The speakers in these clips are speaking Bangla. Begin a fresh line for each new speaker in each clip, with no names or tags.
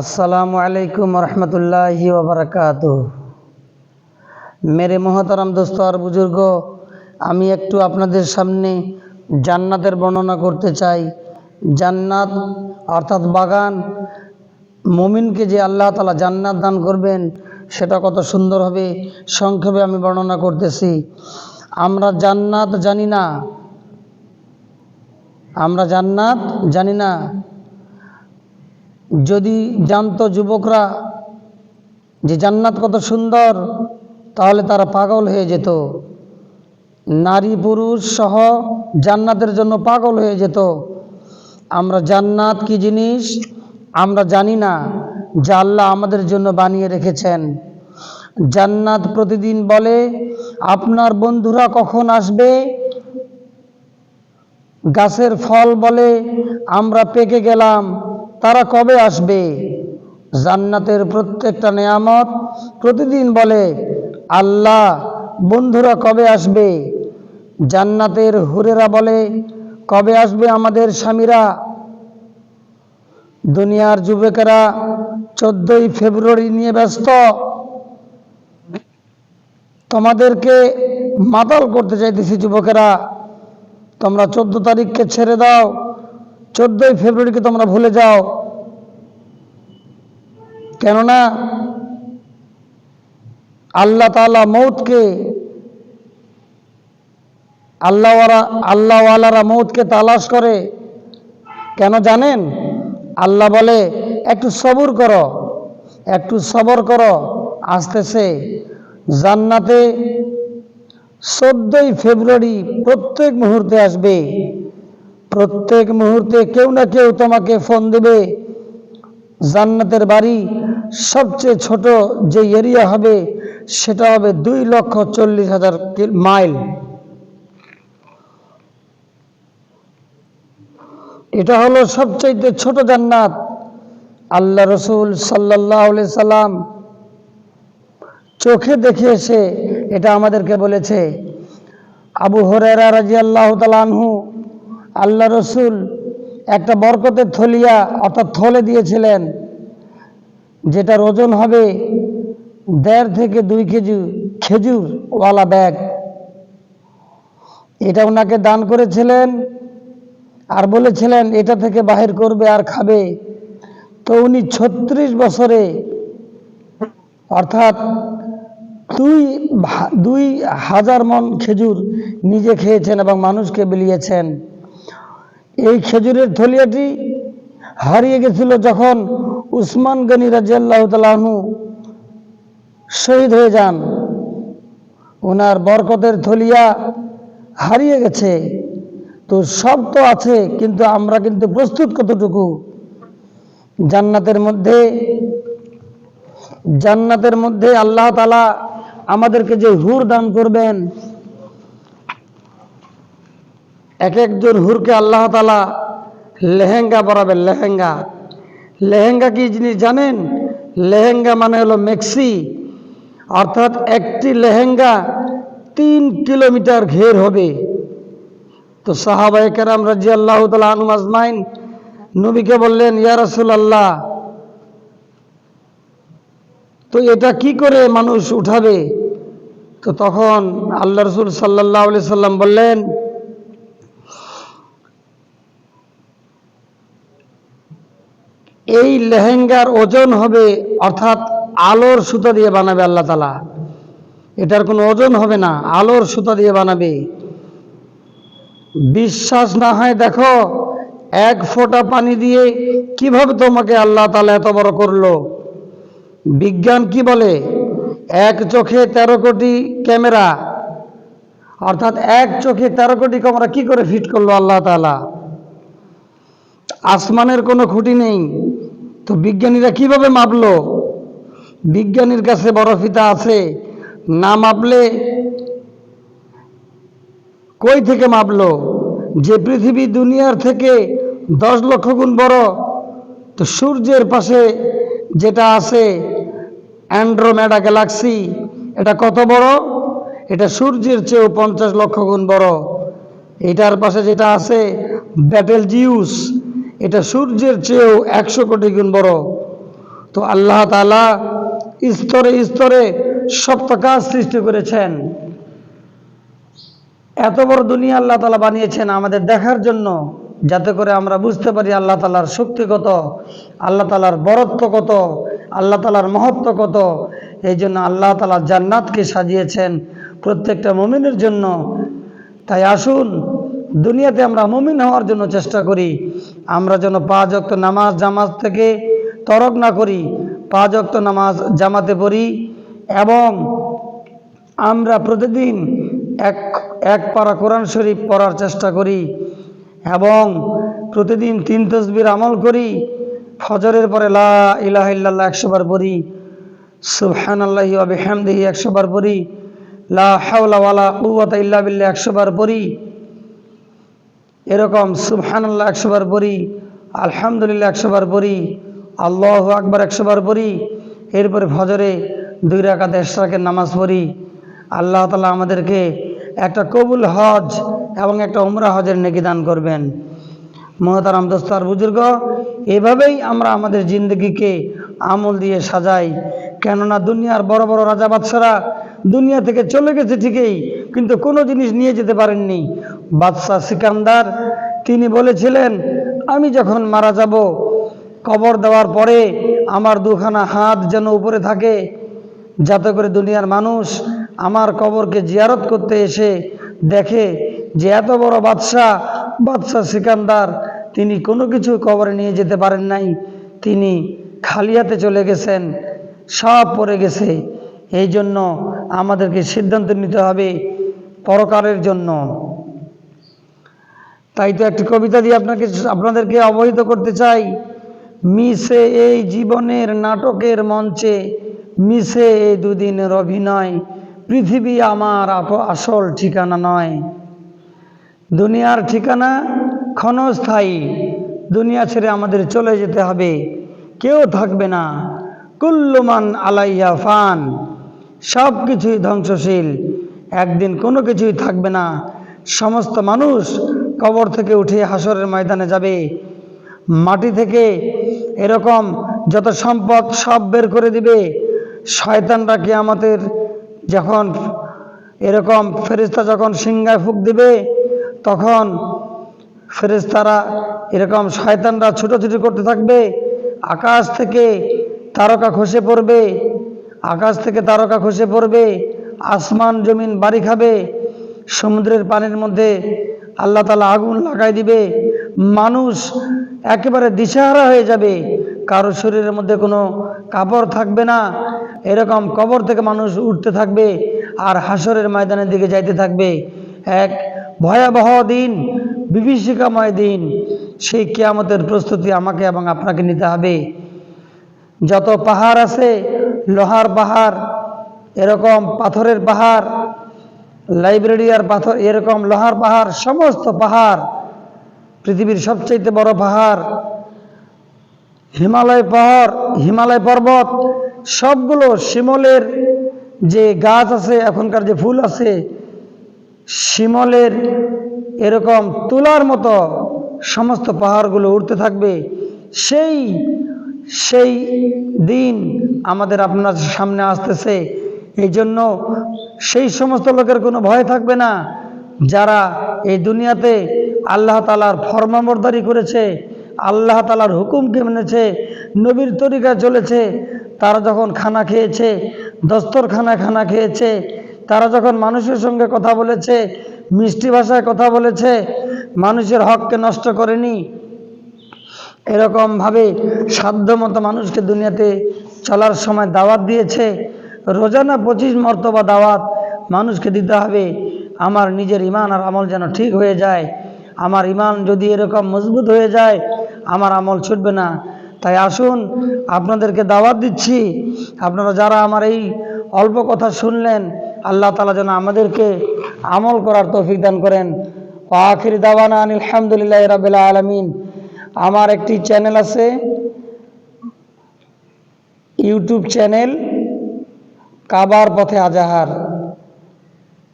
আসসালামু আলাইকুম রহমতুল্লাহি اللہ মেরে মহাতারাম দোস্ত আর বুজুর্গ, আমি একটু আপনাদের সামনে জান্নাতের বর্ণনা করতে চাই। জান্নাত অর্থাৎ বাগান, মমিনকে যে আল্লাহ তালা জান্নাত দান করবেন, সেটা কত সুন্দর হবে, সংক্ষেপে আমি বর্ণনা করতেছি। আমরা জান্নাত জানি না। আমরা জান্নাত জানি না। যদি জানতো যুবকরা যে জান্নাত কত সুন্দর, তাহলে তারা পাগল হয়ে যেত। নারী পুরুষ সহ জান্নাতের জন্য পাগল হয়ে যেত। আমরা জান্নাত কি জিনিস? আমরা জানি না, যা আল্লাহ আমাদের জন্য বানিয়ে রেখেছেন। জান্নাত প্রতিদিন বলে, আপনার বন্ধুরা কখন আসবে? গাছের ফল বলে, আমরা পেকে গেলাম। তারা কবে আসবে? জান্নাতের প্রত্যেকটা নেয়ামত প্রতিদিন বলে, আল্লাহ, বন্ধুরা কবে আসবে? জান্নাতের হুরেরা বলে, কবে আসবে আমাদের স্বামীরা? দুনিয়ার যুবকেরা চোদ্দই ফেব্রুয়ারি নিয়ে ব্যস্ত। তোমাদেরকে মাতাল করতে চাইতেছি যুবকেরা। তোমরা চোদ্দ তারিখকে ছেড়ে দাও। চোদ্দই ফেব্রুয়ারিকে তোমরা ভুলে যাও। কেননা আল্লাহ তালা মৌতকে আল্লাহওয়ালা, আল্লাহওয়ালারা মৌতকে তালাশ করে। কেন জানেন? আল্লাহ বলে, একটু সবর করো, একটু সবর করো। আসতেছে জান্নাতে চোদ্দই ফেব্রুয়ারি প্রত্যেক মুহূর্তে আসবে। প্রত্যেক মুহূর্তে কেউ না কেউ তোমাকে ফোন দেবে। জান্নাতের বাড়ি সবচেয়ে ছোট যে এরিয়া হবে, সেটা হবে দুই লক্ষ চল্লিশ হাজার মাইল। এটা হলো সবচাইতে ছোট জান্নাত। আল্লাহ রসুল সাল্লাহ সাল্লাম চোখে দেখে এসে এটা আমাদেরকে বলেছে। আবু হরেরা রাজি আল্লাহ তালানহু আল্লাহ রসুল একটা বরকতের থলিয়া অর্থাৎ থলে দিয়েছিলেন, যেটার ওজন হবে দেড় থেকে দুই কেজি খেজুর ওয়ালা ব্যাগ। এটা ওনাকে দান করেছিলেন আর বলেছিলেন, এটা থেকে বাহির করবে আর খাবে। তো উনি ছত্রিশ বছরে অর্থাৎ দুই দুই হাজার মন খেজুর নিজে খেয়েছেন এবং মানুষকে বিলিয়েছেন। এই খেজুরের থলিয়াটি হারিয়ে গেছিল যখন উসমান গনি রাজিয়াল্লাহ তালাহু শহীদ হয়ে যান। ওনার বরকতের থলিয়া হারিয়ে গেছে। তো সব তো আছে, কিন্তু আমরা কিন্তু প্রস্তুত কতটুকু? জান্নাতের মধ্যে জান্নাতের মধ্যে আল্লাহ তালা আমাদেরকে যে হুর দান করবেন এক একজন হুরকে আল্লাহ তালা লেহেঙ্গা পরাবেন, লেহেঙ্গা। লেহেঙ্গা কি জিনিস জানেন? লেহেঙ্গা মানে হলো মেক্সি। অর্থাৎ একটি লেহেঙ্গা তিন কিলোমিটার ঘের হবে। তো সাহাবাই কেরাম রাজি আল্লাহ তালা আনু আজমাইন নবীকে বললেন, ইয়া আল্লাহ তো এটা কি করে মানুষ উঠাবে? তো তখন আল্লাহ রসুল সাল্লাহ আলি সাল্লাম বললেন এই লেহেঙ্গার ওজন হবে, অর্থাৎ আলোর সুতা দিয়ে বানাবে আল্লাহ তালা। এটার কোনো ওজন হবে না, আলোর সুতা দিয়ে বানাবে। বিশ্বাস না হয় দেখো, এক ফোঁটা পানি দিয়ে কীভাবে তোমাকে আল্লাহ তালা এত বড় করল? বিজ্ঞান কি বলে? এক চোখে তেরো কোটি ক্যামেরা, অর্থাৎ এক চোখে তেরো কোটি ক্যামেরা কি করে ফিট করল আল্লাহ তালা? আসমানের কোনো খুঁটি নেই। তো বিজ্ঞানীরা কীভাবে মাপলো? বিজ্ঞানীর কাছে বড় ফিতা আছে, না মাপলে কই থেকে মাপলো? যে পৃথিবী দুনিয়ার থেকে দশ লক্ষ গুণ বড়, তো সূর্যের পাশে যেটা আছে অ্যান্ড্রোমেডা গ্যালাক্সি এটা কত বড়? এটা সূর্যের চেয়েও পঞ্চাশ লক্ষ গুণ বড়। এটার পাশে যেটা আছে ব্যাটেল জিউস এটা সূর্যের চেয়েও একশো কোটি গুণ বড়। তো আল্লাহ তালা স্তরে স্তরে সপ্ত কাজ সৃষ্টি করেছেন। এত বড় দুনিয়া আল্লাহ তালা বানিয়েছেন আমাদের দেখার জন্য, যাতে করে আমরা বুঝতে পারি আল্লাহ তালার শক্তি কত, আল্লাহ তালার বরত্ব কত, আল্লাহ তালার মহত্ব কত। এই জন্য আল্লাহ তালা জান্নাতকে সাজিয়েছেন প্রত্যেকটা মমিনের জন্য। তাই আসুন দুনিয়াতে আমরা মমিন হওয়ার জন্য চেষ্টা করি। আমরা যেন পাঁচ অক্ত নামাজ জামাজ থেকে তরক না করি পাঁচ অক্ত নামাজ জামাতে পড়ি এবং আমরা প্রতিদিন এক এক পারা কোরআন শরীফ পড়ার চেষ্টা করি এবং প্রতিদিন তিন তসবির আমল করি, ফজরের পরে লা ইলাহ ইল্লাল্লাহ একশো বার পড়ি সুবহান আল্লাহি আবিহামদিহি একশো বার পড়ি, লা হাওলা ওয়ালা কুওয়াতা ইল্লা একশো বার পড়ি এরকম সুবহান আল্লাহ একশো বার পড়ি, আলহামদুলিল্লাহ একশো বার পড়ি, আল্লাহ আকবার একশো বার পড়ি, এরপরে ফজরে দুই রাকাত এশরাকের নামাজ পড়ি। আল্লাহ তালা আমাদেরকে একটা কবুল হজ এবং একটা উমরা হজের নেকি দান করবেন। মহতারাম দোস্তার বুজুর্গ, এভাবেই আমরা আমাদের জিন্দগিকে আমল দিয়ে সাজাই। কেননা দুনিয়ার বড় বড় রাজা বাদশারা দুনিয়া থেকে চলে গেছে ঠিকই, কিন্তু কোনো জিনিস নিয়ে যেতে পারেননি। বাদশাহ সিকান্দার, তিনি বলেছিলেন, আমি যখন মারা যাব, কবর দেওয়ার পরে আমার দুখানা হাত যেন উপরে থাকে, যাতে করে দুনিয়ার মানুষ আমার কবরকে জিয়ারত করতে এসে দেখে যে এত বড় বাদশাহ বাদশাহ সিকান্দার, তিনি কোনো কিছু কবরে নিয়ে যেতে পারেন নাই। তিনি খালি হাতে চলে গেছেন, সব পড়ে গেছে। এই জন্য আমাদেরকে সিদ্ধান্ত নিতে হবে পরকারের জন্য। তাই তো একটি কবিতা দিয়ে আপনাকে, আপনাদেরকে অবহিত করতে চাই। মিশে এই জীবনের নাটকের মঞ্চে, মিশে এই দুদিনের অভিনয়। পৃথিবী আমার আসল ঠিকানা নয়। দুনিয়ার ঠিকানা ক্ষণস্থায়ী। দুনিয়া ছেড়ে আমাদের চলে যেতে হবে। কেউ থাকবে না। কুল্লুমান আলাইয়া ফান। সব কিছুই ধ্বংসশীল। একদিন কোনো কিছুই থাকবে না। সমস্ত মানুষ কবর থেকে উঠে হাসরের ময়দানে যাবে। মাটি থেকে এরকম যত সম্পদ সব বের করে দিবে। শয়তানরা আমাদের যখন এরকম ফেরিস্তা যখন সিংহায় ফুক দিবে, তখন ফেরিস্তারা এরকম শয়তানরা ছুটোছুটি করতে থাকবে। আকাশ থেকে তারকা খসে পড়বে, আকাশ থেকে তারকা খসে পড়বে, আসমান জমিন বাড়ি খাবে, সমুদ্রের পানির মধ্যে আল্লাহ তালা আগুন লাগাই দিবে, মানুষ একেবারে দিশাহারা হয়ে যাবে, কারও শরীরের মধ্যে কোনো কাপড় থাকবে না, এরকম কবর থেকে মানুষ উঠতে থাকবে আর হাসরের ময়দানের দিকে যাইতে থাকবে। এক ভয়াবহ দিন, বিভীষিকাময় দিন, সেই কেয়ামতের প্রস্তুতি আমাকে এবং আপনাকে নিতে হবে। যত পাহাড় আছে, লোহার পাহাড়, এরকম পাথরের পাহাড় লাইব্রেরিয়ার পাথর, এরকম লোহার পাহাড়, সমস্ত পাহাড়, পৃথিবীর সবচাইতে বড় পাহাড়, হিমালয় পাহাড়, হিমালয় পর্বত, সবগুলো শিমলের যে গাছ আছে, এখনকার যে ফুল আছে, শিমলের এরকম তুলার মতো সমস্ত পাহাড়গুলো উঠতে থাকবে। সেই সেই দিন আমাদের আপনার সামনে আসতেছে। এই জন্য সেই সমস্ত লোকের কোনো ভয় থাকবে না। যারা এই দুনিয়াতে আল্লাহ তালার ফরমামরদারি করেছে, আল্লাহ তালার হুকুমকে মেনেছে, নবীর তরিকা চলেছে, তারা যখন খানা খেয়েছে দস্তরখানা খানা খেয়েছে, তারা যখন মানুষের সঙ্গে কথা বলেছে, মিষ্টি ভাষায় কথা বলেছে, মানুষের হককে নষ্ট করেনি, এরকমভাবে সাধ্যমতো মানুষকে দুনিয়াতে চলার সময় দাওয়াত দিয়েছে রোজানা পঁচিশ মর্তবা দাওয়াত মানুষকে দিতে হবে। আমার নিজের ইমান আর আমল যেন ঠিক হয়ে যায়। আমার ইমান যদি এরকম মজবুত হয়ে যায়, আমার আমল ছুটবে না। তাই আসুন, আপনাদেরকে দাওয়াত দিচ্ছি। আপনারা যারা আমার এই অল্প কথা শুনলেন, আল্লাহ তালা যেন আমাদেরকে আমল করার তৌফিক দান করেন। ও আখির দাওয়ানা আলহামদুলিল্লাহ রাবিল আলমিন। আমার একটি চ্যানেল আছে, ইউটিউব চ্যানেল কাবার পথে আজাহার।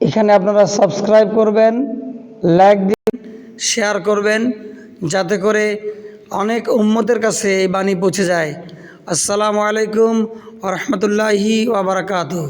এখানে আপনারা সাবস্ক্রাইব করবেন লাইক দিন শেয়ার করবেন, যাতে করে অনেক উম্মতের কাছে এই বাণী পৌঁছে যায়। আসসালামু আলাইকুম ওরহমতুল্লাহি ওবরাকাতুহ